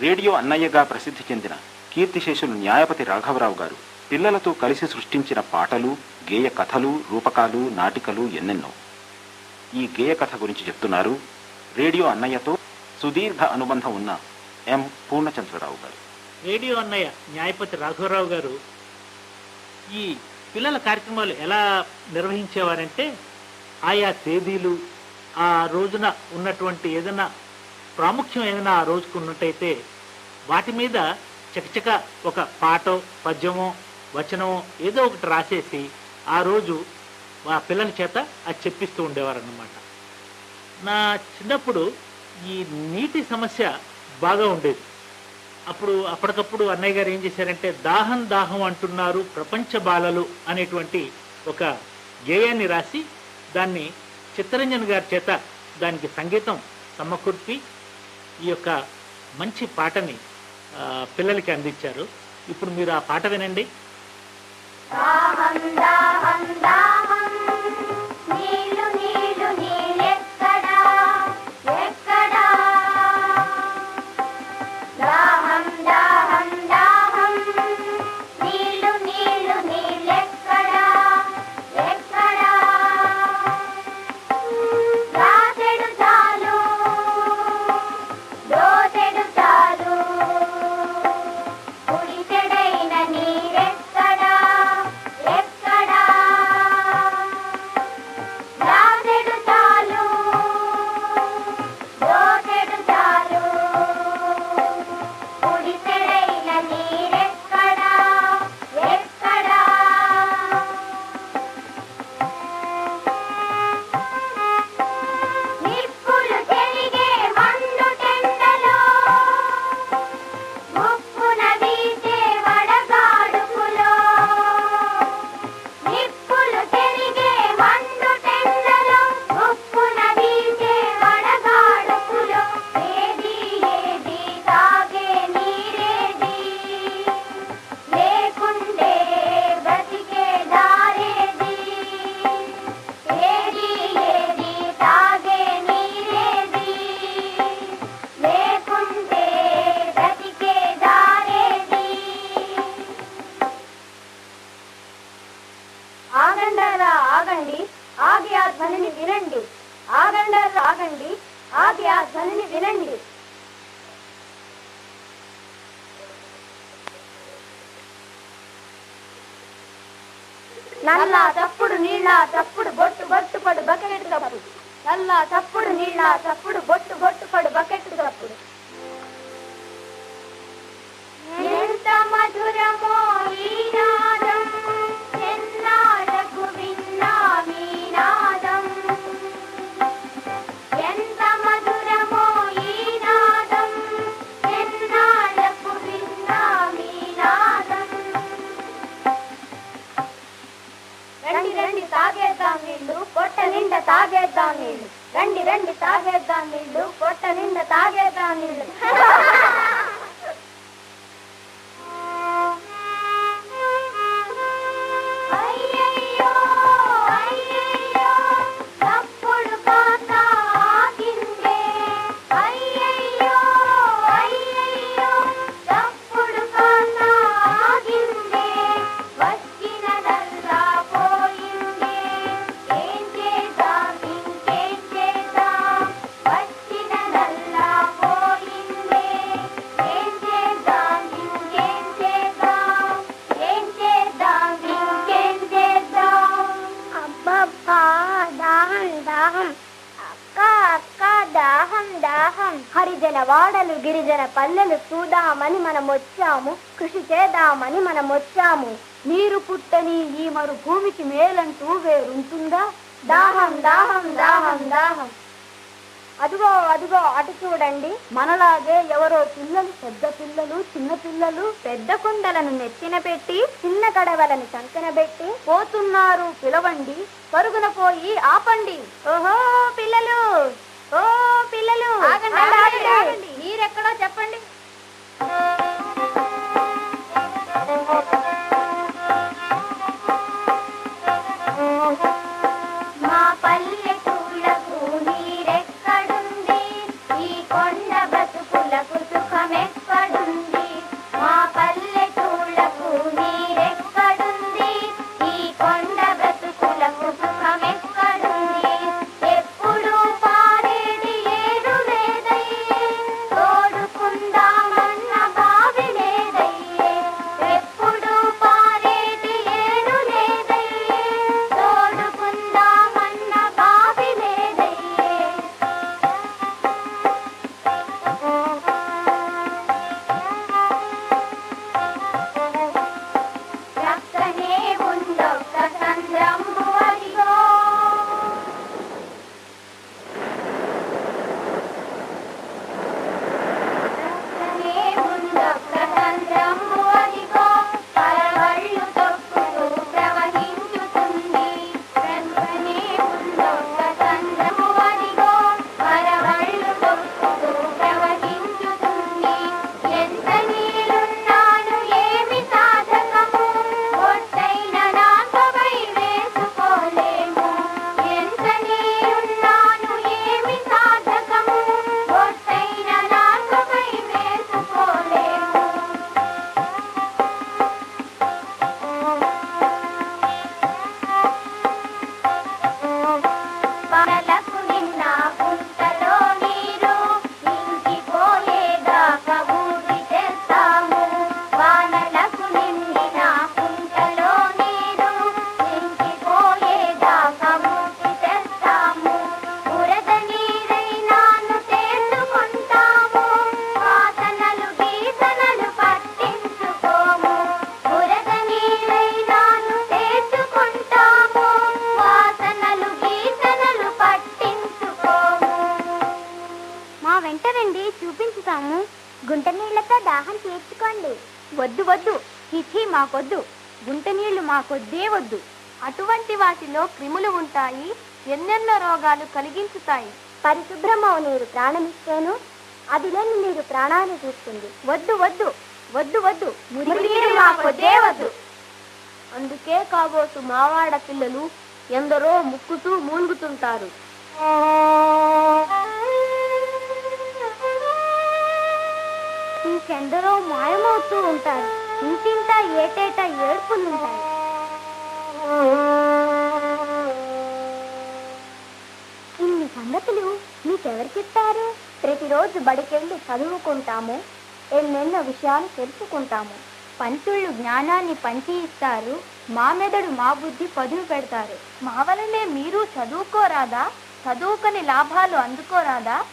Radio అన్నయ్యగా ప్రసిద్ధి చెందిన కీర్తిశేషులు న్యాయపతి రాఘవరావు గారు పిల్లలతో కలిసి సృష్టించిన పాటలు గేయ కథలు రూపకాలు నాటికలు ఎన్నెన్నో. ఈ గేయ కథ గురించి చెప్తున్నారు రేడియో అన్నయ్యతో సుదీర్ఘ అనుబంధం ఉన్న ఎం పూర్ణచంద్రరావు గారు. రేడియో అన్నయ్య న్యాయపతి రాఘవరావు గారు ఈ పిల్లల కార్యక్రమాలు ఎలా నిర్వహించేవారంటే ఆయా తేదీలు ఆ రోజున ఉన్నటువంటి ఏదైనా ప్రాముఖ్యం ఏదైనా ఆ రోజుకు ఉన్నట్టయితే వాటి మీద చకచక ఒక పాటో పద్యమో వచనమో ఏదో ఒకటి రాసేసి ఆ రోజు ఆ పిల్లల చేత అది చెప్పిస్తూ ఉండేవారు అన్నమాట నా చిన్నప్పుడు ఈ నీటి సమస్య బాగా ఉండేది. అప్పుడు అప్పటికప్పుడు అన్నయ్య గారు ఏం చేశారంటే దాహం దాహం అంటున్నారు ప్రపంచ బాలలు అనేటువంటి ఒక గేయాన్ని రాసి దాన్ని చిత్తరంజన్ గారి చేత దానికి సంగీతం సమకూర్పి ఈ యొక్క మంచి పాటని ఆ, పిల్లలకి అందించారు. ఇప్పుడు మీరు ఆ పాట వినండి. ఆగండారా ఆగండి. ఆగి ఆ ధ్వనిని వినండి. ఆగండారా ఆగండి. ఆగి ఆ ధ్వనిని వినండి. నల్ల తప్పుడు నీళ్ళ తప్పుడు బొట్టు బొట్టు పడు బకెట్ తప్పుడు నల్ల తప్పుడు నీళ్ళ తప్పుడు బొట్టు తాగేద్దాం నీళ్ళు పొట్ట నిండా తాగేద్దాం నీళ్ళు. రండి రండి తాగేద్దాం నీళ్ళు పొట్ట నిండా తాగేద్దాం నీళ్ళు. గిరిజన వాడలు గిరిజన పల్లెలు చూద్దామని మనం వచ్చాము. కృషి చేద్దామని మనం వచ్చాము. నీరు పుట్టని ఈ మరు భూమికి మేలంటూ వేరుంటుందా? దాహం దాహం దాహం దాహం. అదిగో అదిగో అటు చూడండి. మనలాగే ఎవరో పిల్లలు పెద్ద పిల్లలు చిన్న పిల్లలు పెద్ద కుండలను నెత్తిన పెట్టి చిన్న గడవలను చంకన పెట్టి పోతున్నారు పిలవండి పరుగున పోయి ఆపండి. ఓహో పిల్లలు! ఓ పిల్లలు. మీరెక్కడో చెప్పండి. గుంట నీళ్ళతో దాహం తీర్చుకోండి. వద్దు వద్దు. చిచి మాకొద్దు. గుంట నీళ్ళు మాకొద్దే వద్దు. అటువంటి వాటిలో క్రిములు ఉంటాయి ఎన్నెన్నో రోగాలు కలిగించుతాయి. పరిశుభ్రమవు నీరు ప్రాణమిస్తేను అది లేని నీరు ప్రాణాన్ని చూస్తుంది వద్దు వద్దు. వద్దు వద్దు. మురినీరు మాకొద్దే వద్దు. అందుకే కాబోతు మావాడ పిల్లలు ఎందరో ముక్కుతూ మూలుగుతుంటారు. ఎందరో మాయమవుతూ ఉంటారు. ఇంటింట ఏటేటా ఏడుపులుంటాయి. ఇన్ని సంగతులు మీకెవరు చెప్తారు? ప్రతిరోజు బడికెళ్ళి చదువుకుంటాము ఎన్నెన్నో విషయాలు తెలుసుకుంటాము. పంతుళ్ళు జ్ఞానాన్ని పంచి ఇస్తారు మా మెదడు మా బుద్ధి పదును పెడతారు. మా వలనే మీరు చదువుకోరాదా? చదువుకొని లాభాలు అందుకోరాదా?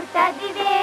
gusta vivir.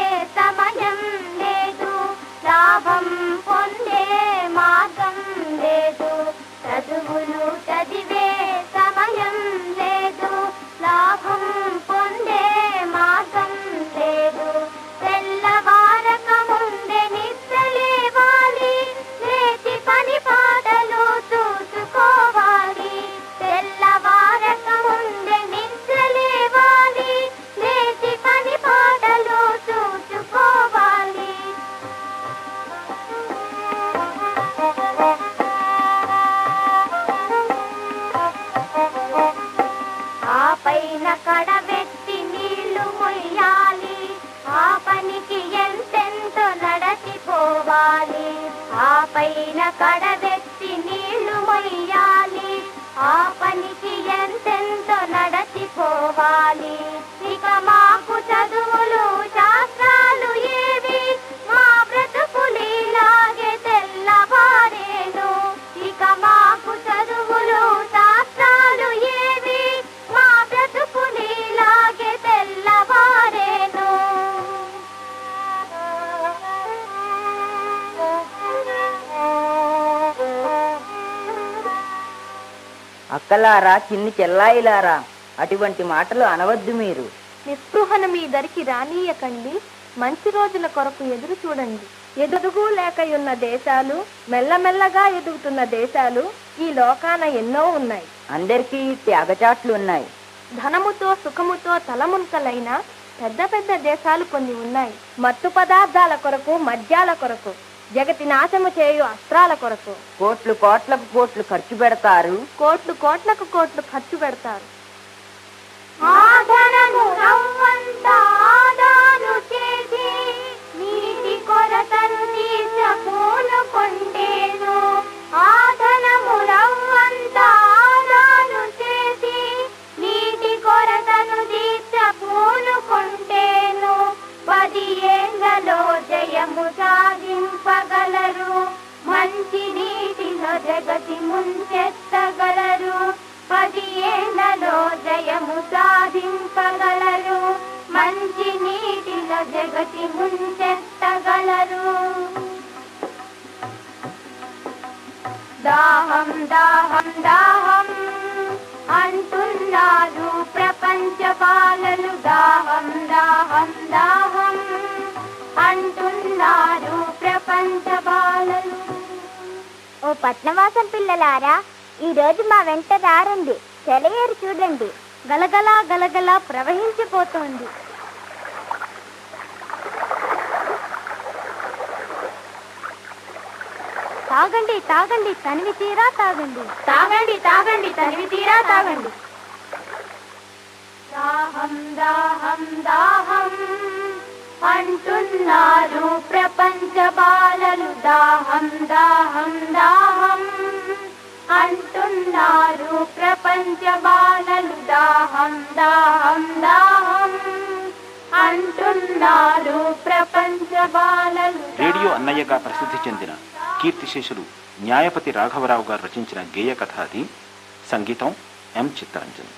పైన కడబెట్టి నీళ్ళు మొయ్యాలి. ఆ పనికి ఎంతెంతో నడచిపోవాలి. ఇక మాకు అక్కలారా చిన్ని చెల్లాయిలారా? అటువంటి మాటలు అనవద్దు మీరు. నిస్పృహను మీ దరికి రానీయకండి. మంచి రోజుల కొరకు ఎదురు చూడండి. ఎదుగు లేకయున్న దేశాలు మెల్లమెల్లగా ఎదుగుతున్న దేశాలు ఈ లోకాన ఎన్నో ఉన్నాయి. అందరికీ త్యాగచాట్లు ఉన్నాయి. ధనముతో సుఖముతో తలమునకలైన పెద్ద పెద్ద దేశాలు కొన్ని ఉన్నాయి. మత్తు పదార్థాల కొరకు మద్యాల కొరకు. జగతి నాశము చేయు అస్త్రాల కొరకు. కోట్లు కోట్లకు కోట్లు ఖర్చు పెడతారు. కోట్లు కోట్లకు కోట్లు ఖర్చు పెడతారు. దాహం దాహం దాహం. అంటున్నారు ప్రపంచ బాలలు. దాహం దాహం దాహం. అంటున్నారు ప్రపంచ బాలలు. ఓ పట్నవాసం పిల్లలారా ఈ రోజు మా వెంట దారండి సెలయేరు చూడండి. గలగలా గలగలా ప్రవహించిపోతోంది. తాగండి తాగండి తనివి తీరా తాగండి. తాగండి తాగండి తనివి తీరా తాగండి. దాహం దాహం దాహం. అంటున్నారు ప్రపంచ బాలలు. దాహం దాహం దాహం. అంటున్నారు ప్రపంచ బాలలు. దాహం దాహం దాహం. అంటున్నారు ప్రపంచ బాలలు. రేడియో అన్నయ్యగా ప్రసిద్ధి చెందిన కీర్తిశేషులు న్యాయపతి రాఘవరావు గారు రచించిన గేయ కథ అది. సంగీతం ఎం చిత్తరంజన్.